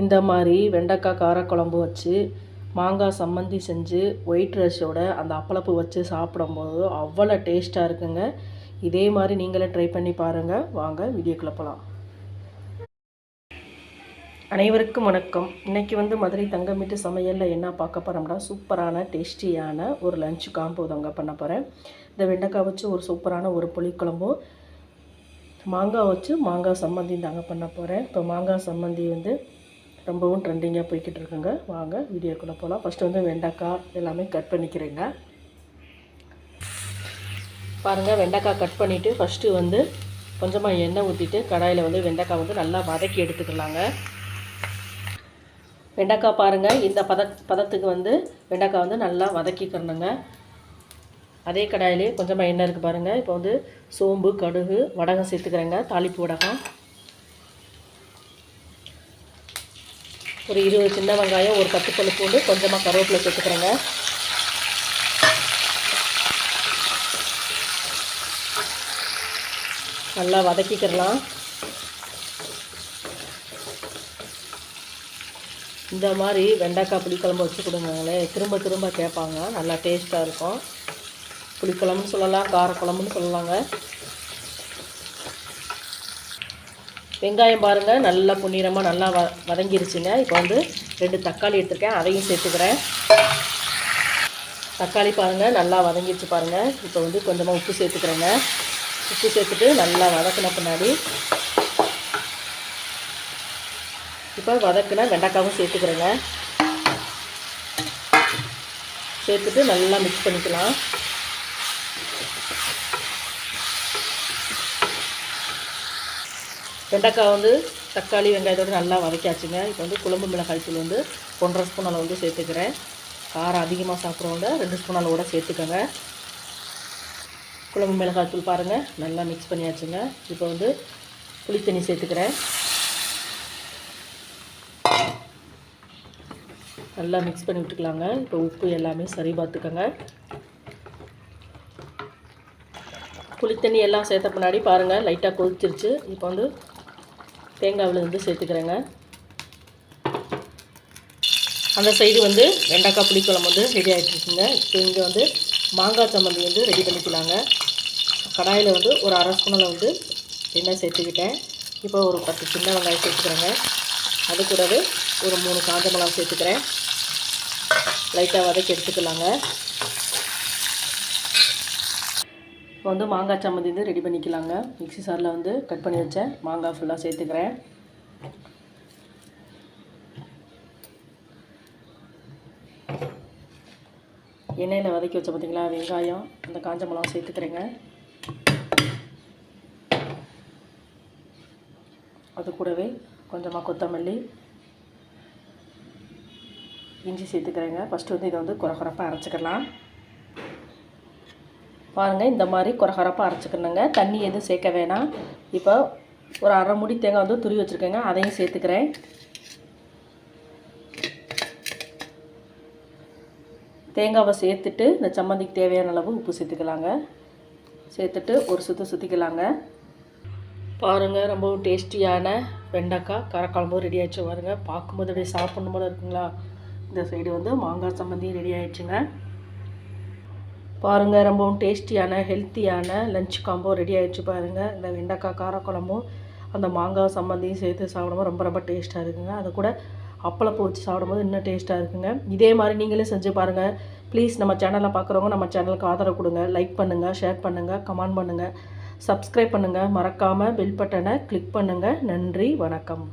இந்த மாதிரி வெண்டைக்காய் காரக்குழம்பு வச்சு மாங்காய் சம்மந்தி செஞ்சு ஒயிட் ரைஸோட அந்த அப்பளப்பு வச்சு சாப்பிடும்போது அவ்வளோ டேஸ்ட்டாக இருக்குங்க. இதே மாதிரி நீங்களே ட்ரை பண்ணி பாருங்கள் வாங்க வீடியோக்குள்ளே போகலாம் அனைவருக்கும் வணக்கம். இன்றைக்கி வந்து மதுரை தங்கமிட்டு சமையலில் என்ன பார்க்க போகிறோம்னா சூப்பரான டேஸ்டியான ஒரு லஞ்ச் காம்போ தாங்க பண்ண போகிறேன் இந்த வெண்டைக்காய் வச்சு ஒரு சூப்பரான ஒரு புளிக்குழம்பும் மாங்காய் வச்சு மாங்காய் சம்மந்தி தாங்க பண்ண போகிறேன் இப்போ மாங்காய் சம்மந்தி வந்து ரொம்பவும் ட்ரெண்டிங்காக போய்கிட்டு இருக்குங்க வாங்க வீடியோக்குள்ளே போகலாம் ஃபஸ்ட்டு வந்து வெண்டைக்காய் எல்லாமே கட் பண்ணிக்கிறேங்க. பாருங்கள் வெண்டைக்காய் கட் பண்ணிவிட்டு ஃபஸ்ட்டு வந்து கொஞ்சமாக எண்ணெய் ஊற்றிட்டு கடாயில் வந்து வெண்டைக்காய் வந்து நல்லா வதக்கி எடுத்துக்கலாங்க. வெண்டைக்காய் பாருங்கள் இந்த பத பதத்துக்கு வந்து வெண்டைக்காய் வந்து நல்லா வதக்கிக்கிறணுங்க அதே கடாயிலே கொஞ்சமாக எண்ணெய் இருக்குது பாருங்கள் இப்போ வந்து சோம்பு கடுகு வடகம் சேர்த்துக்கிறேங்க. தாளிப்பு வடகம். ஒரு இருபது சின்ன வெங்காயம் ஒரு பத்து பழு பூண்டு கொஞ்சமாக கருவேப்பிலை சேர்த்துக்கிறேங்க. நல்லா வதக்கிக்கிறலாம் இந்த மாதிரி வெண்டைக்காய் புளிக்குழம்பு வச்சு கொடுங்களே திரும்ப திரும்ப கேட்பாங்க. நல்லா டேஸ்ட்டாக இருக்கும். புளிக்குழம்புன்னு சொல்லலாம் காரக்குழம்புன்னு சொல்லலாங்க. வெங்காயம் பாருங்கள் நல்லா பொன்னிறமாக நல்லா வ வதங்கிருச்சுங்க. இப்போ வந்து ரெண்டு தக்காளி எடுத்துருக்கேன் அதையும் சேர்த்துக்கிறேன். தக்காளி பாருங்கள் நல்லா வதங்கிடுச்சு பாருங்கள் இப்போ வந்து கொஞ்சமாக உப்பு சேர்த்துக்கிறேங்க. உப்பு சேர்த்துட்டு நல்லா வதக்கின பின்னாடி இப்போ வதக்கின வெண்டைக்காவும் சேர்த்துக்கிறேங்க. சேர்த்துட்டு நல்லா மிக்ஸ் பண்ணிக்கலாம். வெண்டைக்காய் வந்து தக்காளி வெங்காயத்தோடு நல்லா வதக்காச்சுங்க இப்போ வந்து குழம்பு மிளகாய் தூள் வந்து ஒன்றரை ஸ்பூன் அளவு வந்து சேர்த்துக்கிறேன். காரம் அதிகமாக சாப்பிட்றவங்க ரெண்டு ஸ்பூன் அளவோட சேர்த்துக்கோங்க. குழம்பு மிளகாய் தூள் பாருங்கள் நல்லா மிக்ஸ் பண்ணியாச்சுங்க. இப்போ வந்து புளித்தண்ணி சேர்த்துக்கிறேன். நல்லா மிக்ஸ் பண்ணி விட்டுக்கலாங்க. இப்போ உப்பு எல்லாமே சரி பார்த்துக்கோங்க. புளித்தண்ணி எல்லாம் சேர்த்த பின்னாடி பாருங்கள் லைட்டாக கொதிச்சிருச்சு. இப்போ வந்து தேங்காய் விழுந்து சேர்த்துக்கிறேங்க. அந்த சைடு வந்து வெண்டைக்காய் புளிக்குழம்பு வந்து ரெடி ஆகிட்டுருக்குங்க இப்போ இங்கே வந்து மாங்காய் சம்மந்தி வந்து ரெடி பண்ணிக்கலாங்க. கடாயில் வந்து ஒரு அரை ஸ்பூனில் வந்து எண்ணெய் சேர்த்துக்கிட்டேன். இப்போ ஒரு பத்து சின்ன வெங்காயம் சேர்த்துக்கிறேங்க. அது கூடவே ஒரு மூணு காஞ்ச மிளகா சேர்த்துக்கிறேன். லைட்டாக வதக்கி எடுத்துக்கலாங்க. இப்போ வந்து மாங்காய் சம்மந்தி வந்து ரெடி பண்ணிக்கலாங்க. மிக்சி சாரில் வந்து கட் பண்ணி வச்சேன். மாங்காய் ஃபுல்லாக சேர்த்துக்கிறேன். எண்ணெயில் வதக்கி வச்ச பார்த்திங்களா வெங்காயம் அந்த காஞ்ச மிளகா சேர்த்துக்கிறேங்க. அது கூடவே கொஞ்சமாக கொத்தமல்லி இஞ்சி சேர்த்துக்கிறேங்க. ஃபஸ்ட்டு வந்து இதை வந்து குறகுறப்பாக அரைச்சிக்கலாம். பாருங்கள் இந்த மாதிரி குறகுறப்பாக அரைச்சிக்கணுங்க. தண்ணி எதுவும் சேர்க்க வேணாம். இப்போ ஒரு அரை முடி தேங்காய் வந்து துரி வச்சுருக்கேங்க. அதையும் சேர்த்துக்கிறேன். தேங்காவை சேர்த்துட்டு இந்த சம்மந்திக்கு தேவையான அளவு உப்பு சேர்த்துக்கலாங்க. சேர்த்துட்டு ஒரு சுற்று சுற்றிக்கலாங்க பாருங்கள் ரொம்ப டேஸ்டியான வெண்டைக்காய் கரக்குழம்பு ரெடி ஆகிடுச்சு பாருங்கள் பார்க்கும்போது அப்படியே சாப்பிட்ணும் போல இருக்குங்களா? இந்த சைடு வந்து மாங்காய் சம்மந்தியும் ரெடி ஆகிடுச்சுங்க பாருங்கள் ரொம்பவும் டேஸ்டியான ஹெல்த்தியான லஞ்ச் காம்போ ரெடி ஆகிடுச்சு பாருங்கள் இந்த வெண்டைக்காய் காரக்குழம்பும் அந்த மாங்காய் சம்மந்தியும் சேர்த்து சாப்பிடும்போது ரொம்ப ரொம்ப டேஸ்ட்டாக இருக்குங்க. அதை கூட அப்பளப்பூ வச்சு சாப்பிடும்போது இன்னும் டேஸ்ட்டாக இருக்குங்க. இதே மாதிரி நீங்களே செஞ்சு பாருங்கள் ப்ளீஸ் நம்ம சேனலில் பார்க்குறவங்க நம்ம சேனலுக்கு ஆதரவு கொடுங்க. லைக் பண்ணுங்கள் ஷேர் பண்ணுங்கள் கமெண்ட் பண்ணுங்கள் சப்ஸ்கிரைப் பண்ணுங்கள் மறக்காமல் பெல் பட்டனை கிளிக் பண்ணுங்கள் நன்றி வணக்கம்.